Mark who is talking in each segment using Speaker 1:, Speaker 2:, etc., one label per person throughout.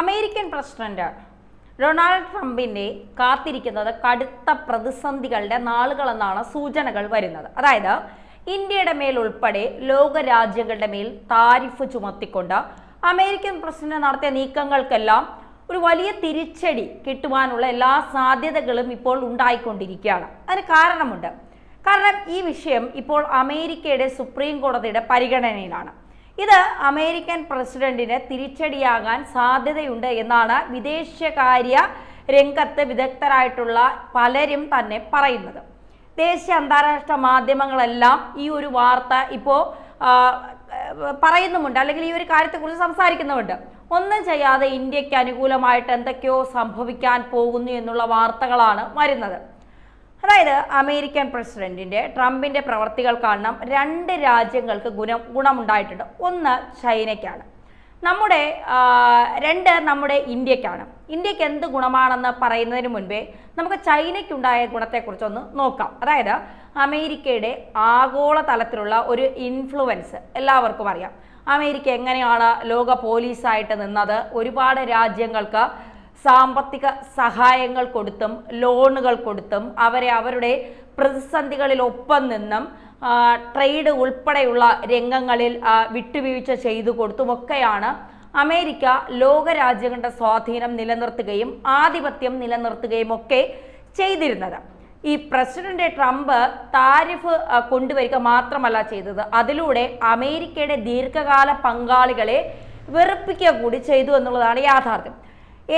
Speaker 1: American president Donald ട്രംപിന്റെ കാത്തിരിക്കുന്നത് കടുത്ത പ്രതിസന്ധികളുടെ നാളുകളെന്നാണ് സൂചനകൾ വരുന്നത്. അതായത് ഇന്ത്യയുടെ മേൽ ഉൾപ്പെടെ ലോക രാജ്യങ്ങളുടെ മേൽ താരിഫ് ചുമത്തിക്കൊണ്ട് അമേരിക്കൻ പ്രസിഡന്റ് നടത്തിയ നീക്കങ്ങൾക്കെല്ലാം ഒരു വലിയ തിരിച്ചടി കിട്ടുവാനുള്ള എല്ലാ സാധ്യതകളും ഇപ്പോൾ ഉണ്ടായിക്കൊണ്ടിരിക്കുകയാണ്. അതിന് കാരണമുണ്ട്. കാരണം ഈ വിഷയം ഇപ്പോൾ അമേരിക്കയുടെ സുപ്രീം കോടതിയുടെ പരിഗണനയിലാണ്. ഇത് അമേരിക്കൻ പ്രസിഡന്റിന് തിരിച്ചടിയാകാൻ സാധ്യതയുണ്ട് എന്നാണ് വിദേശകാര്യ രംഗത്ത് വിദഗ്ധരായിട്ടുള്ള പലരും തന്നെ പറയുന്നത്. ദേശീയ അന്താരാഷ്ട്ര മാധ്യമങ്ങളെല്ലാം ഈ ഒരു വാർത്ത ഇപ്പോൾ പറയുന്നുമുണ്ട് അല്ലെങ്കിൽ ഈ ഒരു കാര്യത്തെക്കുറിച്ച് സംസാരിക്കുന്നുമുണ്ട്. ഒന്നും ചെയ്യാതെ ഇന്ത്യയ്ക്ക് അനുകൂലമായിട്ട് എന്തൊക്കെയോ സംഭവിക്കാൻ പോകുന്നു എന്നുള്ള വാർത്തകളാണ് വരുന്നത്. അതായത് അമേരിക്കൻ പ്രസിഡന്റിന്റെ ട്രംപിന്റെ പ്രവർത്തികൾ കാരണം രണ്ട് രാജ്യങ്ങൾക്ക് ഗുണം ഗുണമുണ്ടായിട്ടുണ്ട്. ഒന്ന് ചൈനയ്ക്കാണ്. നമ്മുടെ രണ്ട് നമ്മുടെ ഇന്ത്യക്കാണ്. ഇന്ത്യയ്ക്ക് എന്ത് ഗുണമാണെന്ന് പറയുന്നതിന് മുൻപേ നമുക്ക് ചൈനയ്ക്കുണ്ടായ ഗുണത്തെക്കുറിച്ചൊന്ന് നോക്കാം. അതായത് അമേരിക്കയുടെ ആഗോള തലത്തിലുള്ള ഒരു ഇൻഫ്ലുവൻസ് എല്ലാവർക്കും അറിയാം. അമേരിക്ക എങ്ങനെയാണ് ലോക പോലീസായിട്ട് നിന്നത്? ഒരുപാട് രാജ്യങ്ങൾക്ക് സാമ്പത്തിക സഹായങ്ങൾ കൊടുത്തും ലോണുകൾ കൊടുത്തും അവരെ അവരുടെ പ്രതിസന്ധികളിൽ ഒപ്പം നിന്നും ട്രേഡ് ഉൾപ്പെടെയുള്ള രംഗങ്ങളിൽ വിട്ടുവീഴ്ച ചെയ്തു കൊടുത്തുമൊക്കെയാണ് അമേരിക്ക ലോകരാജ്യങ്ങളുടെ സ്വാധീനം നിലനിർത്തുകയും ആധിപത്യം നിലനിർത്തുകയും ഒക്കെ ചെയ്തിരുന്നത്. ഈ പ്രസിഡന്റ് ട്രംപ് താരിഫ് കൊണ്ടുവരിക മാത്രമല്ല ചെയ്തത്. അതിലൂടെ അമേരിക്കയുടെ ദീർഘകാല പങ്കാളികളെ വെറുപ്പിക്കുക കൂടി ചെയ്തു എന്നുള്ളതാണ് യാഥാർത്ഥ്യം.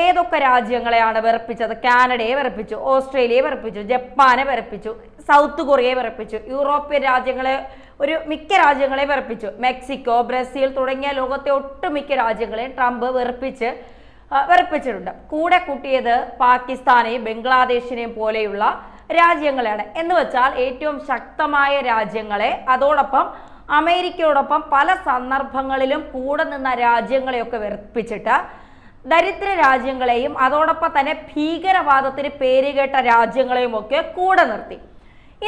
Speaker 1: ഏതൊക്കെ രാജ്യങ്ങളെയാണ് വിറപ്പിച്ചത്? കാനഡയെ വിറപ്പിച്ചു ഓസ്ട്രേലിയയെ വിറപ്പിച്ചു ജപ്പാനെ വിറപ്പിച്ചു സൗത്ത് കൊറിയയെ വിറപ്പിച്ചു യൂറോപ്യൻ രാജ്യങ്ങളെ ഒരു മിക്ക രാജ്യങ്ങളെ വിറപ്പിച്ചു. മെക്സിക്കോ ബ്രസീൽ തുടങ്ങിയ ലോകത്തെ ഒട്ടുമിക്ക രാജ്യങ്ങളെയും ട്രംപ് വിറപ്പിച്ച് വെറുപ്പിച്ചിട്ടുണ്ട്. കൂടെ കൂട്ടിയത് പാകിസ്ഥാനെയും ബംഗ്ലാദേശിനെയും പോലെയുള്ള രാജ്യങ്ങളെയാണ്. എന്ന് വെച്ചാൽ ഏറ്റവും ശക്തമായ രാജ്യങ്ങളെ അതോടൊപ്പം അമേരിക്കയോടൊപ്പം പല സന്ദർഭങ്ങളിലും കൂടെ നിന്ന രാജ്യങ്ങളെയൊക്കെ വെറുപ്പിച്ചിട്ട് ദരിദ്ര രാജ്യങ്ങളെയും അതോടൊപ്പം തന്നെ ഭീകരവാദത്തിന് പേരുകേട്ട രാജ്യങ്ങളെയും ഒക്കെ കൂടെ നിർത്തി.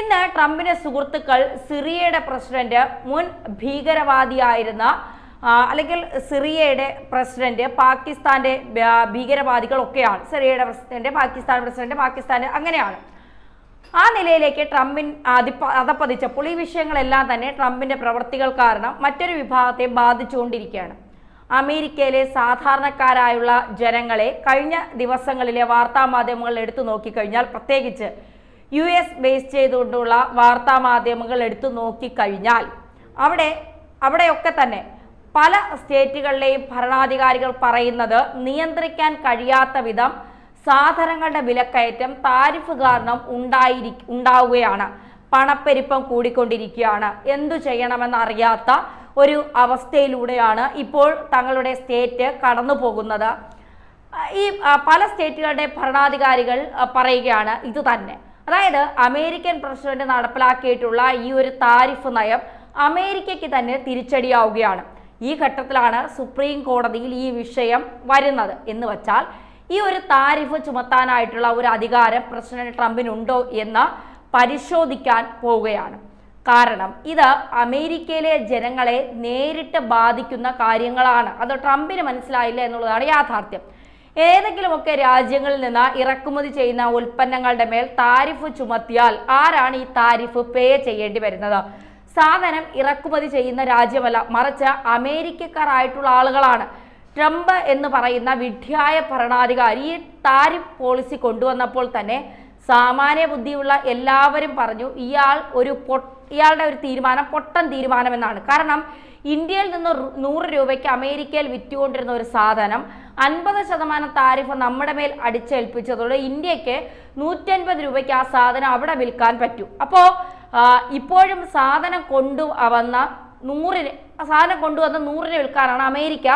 Speaker 1: ഇന്ന് ട്രംപിന്റെ സുഹൃത്തുക്കൾ സിറിയയുടെ പ്രസിഡന്റ് മുൻ ഭീകരവാദിയായിരുന്ന അല്ലെങ്കിൽ സിറിയയുടെ പ്രസിഡന്റ് പാകിസ്ഥാന്റെ ഭീകരവാദികൾ ഭീകരവാദികളൊക്കെയാണ്. സിറിയയുടെ പ്രസിഡന്റ് പാകിസ്ഥാൻ പ്രസിഡന്റ് പാകിസ്ഥാൻ അങ്ങനെയാണ്. ആ നിലയിലേക്ക് ട്രംപിൻ അതിപ്പ അതപ്പതിച്ചപ്പോൾ ഈ വിഷയങ്ങളെല്ലാം തന്നെ ട്രംപിന്റെ പ്രവർത്തികൾ കാരണം മറ്റൊരു വിഭാഗത്തെ ബാധിച്ചുകൊണ്ടിരിക്കുകയാണ്. അമേരിക്കയിലെ സാധാരണക്കാരായുള്ള ജനങ്ങളെ കഴിഞ്ഞ ദിവസങ്ങളിലെ വാർത്താ മാധ്യമങ്ങൾ എടുത്തു നോക്കിക്കഴിഞ്ഞാൽ പ്രത്യേകിച്ച് യു എസ് ബേസ് ചെയ്തുകൊണ്ടുള്ള വാർത്താ മാധ്യമങ്ങൾ എടുത്തു നോക്കിക്കഴിഞ്ഞാൽ അവിടെ അവിടെയൊക്കെ തന്നെ പല സ്റ്റേറ്റുകളിലെയും ഭരണാധികാരികൾ പറയുന്നത് നിയന്ത്രിക്കാൻ കഴിയാത്ത വിധം സാധനങ്ങളുടെ വിലക്കയറ്റം താരിഫ് കാരണം ഉണ്ടായിരി ഉണ്ടാവുകയാണ്. പണപ്പെരുപ്പം കൂടിക്കൊണ്ടിരിക്കുകയാണ്. എന്തു ചെയ്യണമെന്നറിയാത്ത ഒരു അവസ്ഥയിലൂടെയാണ് ഇപ്പോൾ തങ്ങളുടെ സ്റ്റേറ്റ് കടന്നു പോകുന്നത്. ഈ പല സ്റ്റേറ്റുകളുടെ ഭരണാധികാരികൾ പറയുകയാണ് ഇത് തന്നെ. അതായത് അമേരിക്കൻ പ്രസിഡന്റ് നടപ്പിലാക്കിയിട്ടുള്ള ഈ ഒരു താരിഫ് നയം അമേരിക്കയ്ക്ക് തന്നെ തിരിച്ചടിയാവുകയാണ്. ഈ ഘട്ടത്തിലാണ് സുപ്രീം കോടതിയിൽ ഈ വിഷയം വരുന്നത്. എന്ന് വച്ചാൽ ഈ ഒരു താരിഫ് ചുമത്താനായിട്ടുള്ള ഒരു അധികാരം പ്രസിഡന്റ് ട്രംപിനുണ്ടോ എന്ന് പരിശോധിക്കാൻ പോവുകയാണ്. കാരണം ഇത് അമേരിക്കയിലെ ജനങ്ങളെ നേരിട്ട് ബാധിക്കുന്ന കാര്യങ്ങളാണ്. അത് ട്രംപിന് മനസ്സിലായില്ല എന്നുള്ളതാണ് യാഥാർത്ഥ്യം. ഏതെങ്കിലുമൊക്കെ രാജ്യങ്ങളിൽ നിന്ന് ഇറക്കുമതി ചെയ്യുന്ന ഉൽപ്പന്നങ്ങളുടെ മേൽ താരിഫ് ചുമത്തിയാൽ ആരാണ് ഈ താരിഫ് പേ ചെയ്യേണ്ടി വരുന്നത്? സാധനം ഇറക്കുമതി ചെയ്യുന്ന രാജ്യമല്ല മറിച്ച് അമേരിക്കക്കാരായിട്ടുള്ള ആളുകളാണ്. ട്രംപ് എന്ന് പറയുന്ന വിഡ്ഢിയായ ഭരണാധികാരി ഈ താരിഫ് പോളിസി കൊണ്ടുവന്നപ്പോൾ തന്നെ സാമാന്യ ബുദ്ധിയുള്ള എല്ലാവരും പറഞ്ഞു ഇയാൾ ഒരു പൊ ഇയാളുടെ ഒരു തീരുമാനം പൊട്ടൻ തീരുമാനമെന്നാണ്. കാരണം ഇന്ത്യയിൽ നിന്ന് നൂറ് രൂപയ്ക്ക് അമേരിക്കയിൽ വിറ്റുകൊണ്ടിരുന്ന ഒരു സാധനം അൻപത് ശതമാനം താരിഫ് നമ്മുടെ മേൽ അടിച്ചേൽപ്പിച്ചതോടെ ഇന്ത്യയ്ക്ക് നൂറ്റൻപത് രൂപയ്ക്ക് ആ സാധനം അവിടെ വിൽക്കാൻ പറ്റൂ. അപ്പോൾ ഇപ്പോഴും സാധനം കൊണ്ടു വന്ന നൂറിന് സാധനം കൊണ്ടുവന്ന നൂറിന് വിൽക്കാനാണ് അമേരിക്ക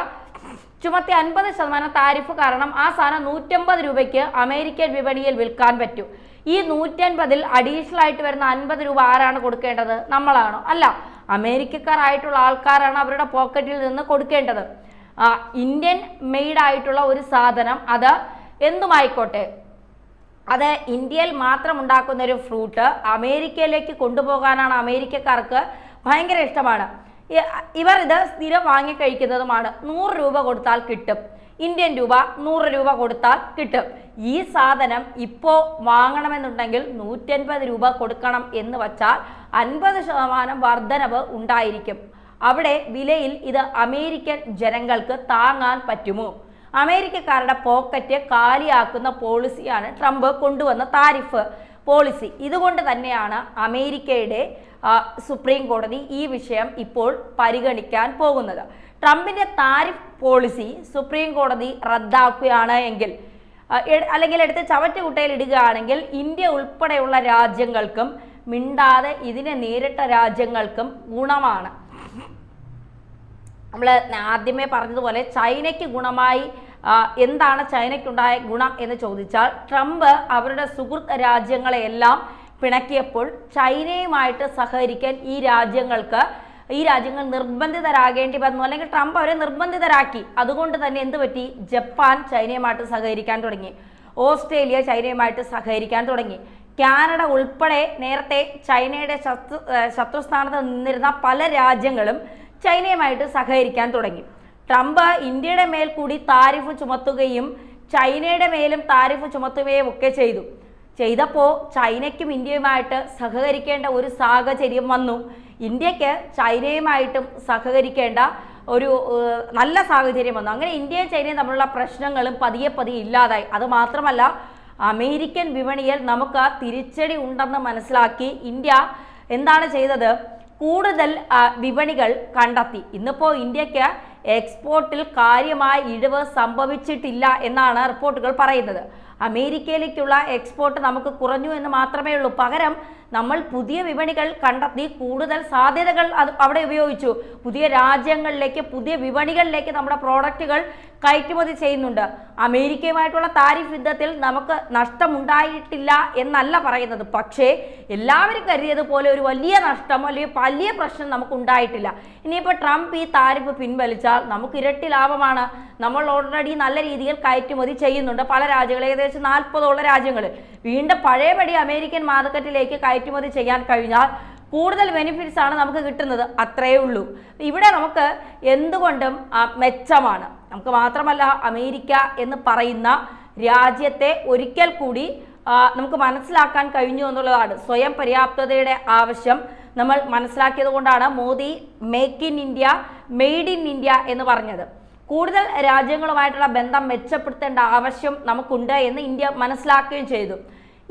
Speaker 1: ചുമത്തി അൻപത് ശതമാനം താരിഫ് കാരണം ആ സാധനം നൂറ്റമ്പത് രൂപയ്ക്ക് അമേരിക്കൻ വിപണിയിൽ വിൽക്കാൻ പറ്റൂ. ഈ നൂറ്റൻപതിൽ അഡീഷണൽ ആയിട്ട് വരുന്ന അൻപത് രൂപ ആരാണ് കൊടുക്കേണ്ടത്? നമ്മളാണോ? അല്ല അമേരിക്കക്കാരായിട്ടുള്ള ആൾക്കാരാണ് അവരുടെ പോക്കറ്റിൽ നിന്ന് കൊടുക്കേണ്ടത്. ഇന്ത്യൻ മെയ്ഡ് ആയിട്ടുള്ള ഒരു സാധനം അത് എന്തുമായിക്കോട്ടെ? അത് ഇന്ത്യയിൽ മാത്രം ഉണ്ടാക്കുന്ന ഒരു ഫ്രൂട്ട് അമേരിക്കയിലേക്ക് കൊണ്ടുപോകാനാണ് അമേരിക്കക്കാർക്ക് ഭയങ്കര ഇഷ്ടമാണ്. ഇവർ ഇത് സ്ഥിരം വാങ്ങിക്കഴിക്കുന്നതുമാണ് നൂറ് രൂപ കൊടുത്താൽ കിട്ടും. ഇന്ത്യൻ രൂപ നൂറ് രൂപ കൊടുത്താൽ കിട്ടും. ഈ സാധനം ഇപ്പോൾ വാങ്ങണമെന്നുണ്ടെങ്കിൽ നൂറ്റൻപത് രൂപ കൊടുക്കണം എന്ന് വച്ചാൽ അൻപത് ശതമാനം വർധനവ് ഉണ്ടായിരിക്കും. അവിടെ വിലയിൽ ഇത് അമേരിക്കൻ ജനങ്ങൾക്ക് താങ്ങാൻ പറ്റുമോ? അമേരിക്കക്കാരുടെ പോക്കറ്റ് കാലിയാക്കുന്ന പോളിസിയാണ് ട്രംപ് കൊണ്ടുവന്ന താരിഫ്. പോളിസി ഇതുകൊണ്ട് തന്നെയാണ് അമേരിക്കയുടെ സുപ്രീം കോടതി ഈ വിഷയം ഇപ്പോൾ പരിഗണിക്കാൻ പോകുന്നത്. ട്രംപിന്റെ താരിഫ് പോളിസി സുപ്രീം കോടതി റദ്ദാക്കുകയാണ് എങ്കിൽ അല്ലെങ്കിൽ എടുത്ത് ചവറ്റുകുട്ടയിൽ ഇടുകയാണെങ്കിൽ ഇന്ത്യ ഉൾപ്പെടെയുള്ള രാജ്യങ്ങൾക്കും മിണ്ടാതെ ഇതിനെ നേരിട്ട രാജ്യങ്ങൾക്കും ഗുണമാണ്. നമ്മൾ ആദ്യമേ പറഞ്ഞതുപോലെ ചൈനയ്ക്ക് ഗുണമായി എന്താണ് ചൈനയ്ക്കുണ്ടായ ഗുണം എന്ന് ചോദിച്ചാൽ ട്രംപ് അവരുടെ സുഹൃത്ത് രാജ്യങ്ങളെയെല്ലാം പിണക്കിയപ്പോൾ ചൈനയുമായിട്ട് സഹകരിക്കാൻ ഈ രാജ്യങ്ങൾക്ക് ഈ രാജ്യങ്ങൾ നിർബന്ധിതരാകേണ്ടി വന്നു. അല്ലെങ്കിൽ ട്രംപ് അവരെ നിർബന്ധിതരാക്കി. അതുകൊണ്ട് തന്നെ എന്ത് പറ്റി? ജപ്പാൻ ചൈനയുമായിട്ട് സഹകരിക്കാൻ തുടങ്ങി. ഓസ്ട്രേലിയ ചൈനയുമായിട്ട് സഹകരിക്കാൻ തുടങ്ങി. കാനഡ ഉൾപ്പെടെ നേരത്തെ ചൈനയുടെ ശത്രു ശത്രുസ്ഥാനത്ത് നിന്നിരുന്ന പല രാജ്യങ്ങളും ചൈനയുമായിട്ട് സഹകരിക്കാൻ തുടങ്ങി. ട്രംപ് ഇന്ത്യയുടെ മേൽ കൂടി താരിഫ് ചുമത്തുകയും ചൈനയുടെ മേലും താരിഫ് ചുമത്തുകയും ഒക്കെ ചെയ്തു. ചെയ്തപ്പോൾ ചൈനയ്ക്കും ഇന്ത്യയുമായിട്ട് സഹകരിക്കേണ്ട ഒരു സാഹചര്യം വന്നു. ഇന്ത്യയ്ക്ക് ചൈനയുമായിട്ടും സഹകരിക്കേണ്ട ഒരു നല്ല സാഹചര്യം വന്നു. അങ്ങനെ ഇന്ത്യയും ചൈനയും തമ്മിലുള്ള പ്രശ്നങ്ങളും പതിയെ പതിയെ ഇല്ലാതായി. അത് മാത്രമല്ല അമേരിക്കൻ വിപണിയിൽ നമുക്ക് തിരിച്ചടി ഉണ്ടെന്ന് മനസ്സിലാക്കി ഇന്ത്യ എന്താണ് ചെയ്തത്? കൂടുതൽ വിപണികൾ കണ്ടെത്തി. ഇന്നിപ്പോൾ ഇന്ത്യയ്ക്ക് എക്സ്പോർട്ടിൽ കാര്യമായ ഇടിവ് സംഭവിച്ചിട്ടില്ല എന്നാണ് റിപ്പോർട്ടുകൾ പറയുന്നത്. അമേരിക്കയിലേക്കുള്ള എക്സ്പോർട്ട് നമുക്ക് കുറഞ്ഞു എന്ന് മാത്രമേ ഉള്ളൂ. പകരം നമ്മൾ പുതിയ വിപണികൾ കണ്ടെത്തി കൂടുതൽ സാധ്യതകൾ അത് അവിടെ ഉപയോഗിച്ചു. പുതിയ രാജ്യങ്ങളിലേക്ക് പുതിയ വിപണികളിലേക്ക് നമ്മുടെ പ്രോഡക്റ്റുകൾ കയറ്റുമതി ചെയ്യുന്നുണ്ട്. അമേരിക്കയുമായിട്ടുള്ള താരിഫ് യുദ്ധത്തിൽ നമുക്ക് നഷ്ടമുണ്ടായിട്ടില്ല എന്നല്ല പറയുന്നത്. പക്ഷേ എല്ലാവരും കരുതിയതുപോലെ ഒരു വലിയ നഷ്ടം അല്ലെങ്കിൽ വലിയ പ്രശ്നം നമുക്ക് ഉണ്ടായിട്ടില്ല ഇനിയിപ്പോൾ ട്രംപ് ഈ താരിഫ് പിൻവലിച്ചാൽ നമുക്ക് ഇരട്ടി ലാഭമാണ്. നമ്മൾ ഓൾറെഡി നല്ല രീതിയിൽ കയറ്റുമതി ചെയ്യുന്നുണ്ട്. പല രാജ്യങ്ങൾ ഏകദേശം നാൽപ്പതോളം രാജ്യങ്ങൾ വീണ്ടും പഴയപടി അമേരിക്കൻ മാർക്കറ്റിലേക്ക് കയറ്റുമതി ചെയ്യാൻ കഴിഞ്ഞാൽ കൂടുതൽ ബെനിഫിറ്റ്സ് ആണ് നമുക്ക് കിട്ടുന്നത്. അത്രയേ ഉള്ളൂ. ഇവിടെ നമുക്ക് എന്തുകൊണ്ടും മെച്ചമാണ്. നമുക്ക് മാത്രമല്ല അമേരിക്ക എന്ന് പറയുന്ന രാജ്യത്തെ ഒരിക്കൽ കൂടി നമുക്ക് മനസ്സിലാക്കാൻ കഴിഞ്ഞു എന്നുള്ളതാണ്. സ്വയം പര്യാപ്തതയുടെ ആവശ്യം നമ്മൾ മനസ്സിലാക്കിയത് കൊണ്ടാണ് Modi make in India made in India എന്ന് പറഞ്ഞത്. കൂടുതൽ രാജ്യങ്ങളുമായിട്ടുള്ള ബന്ധം മെച്ചപ്പെടുത്തേണ്ട ആവശ്യം നമുക്കുണ്ട് എന്ന് ഇന്ത്യ മനസ്സിലാക്കുകയും ചെയ്തു.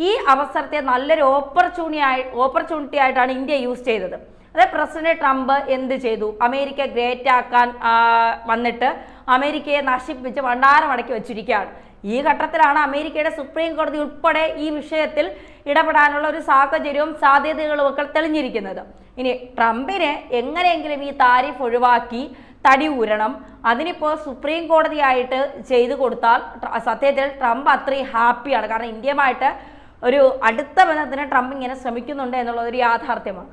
Speaker 1: ഈ അവസരത്തെ നല്ലൊരു ഓപ്പർച്യൂണി ആയി ഓപ്പർച്യൂണിറ്റി ആയിട്ടാണ് ഇന്ത്യ യൂസ് ചെയ്തത്. അതായത് പ്രസിഡന്റ് ട്രംപ് എന്ത് ചെയ്തു? അമേരിക്ക ഗ്രേറ്റ് ആക്കാൻ വന്നിട്ട് അമേരിക്കയെ നശിപ്പിച്ച് ഭണ്ഡാരം അടക്കി വെച്ചിരിക്കുകയാണ്. ഈ ഘട്ടത്തിലാണ് അമേരിക്കയുടെ സുപ്രീം കോടതി ഉൾപ്പെടെ ഈ വിഷയത്തിൽ ഇടപെടാനുള്ള ഒരു സാഹചര്യവും സാധ്യതകളും ഒക്കെ തെളിഞ്ഞിരിക്കുന്നത്. ഇനി ട്രംപിനെ എങ്ങനെയെങ്കിലും ഈ താരിഫ് ഒഴിവാക്കി തടി ഊരണം. അതിനിപ്പോൾ സുപ്രീം കോടതിയായിട്ട് ചെയ്തു കൊടുത്താൽ സത്യത്തിൽ ട്രംപ് അത്രയും ഹാപ്പിയാണ്. കാരണം ഇന്ത്യയുമായിട്ട് ഒരു അടുത്ത ബന്ധത്തിന് ട്രംപ് ഇങ്ങനെ ശ്രമിക്കുന്നുണ്ട് എന്നുള്ളത് ഒരു യാഥാർത്ഥ്യമാണ്.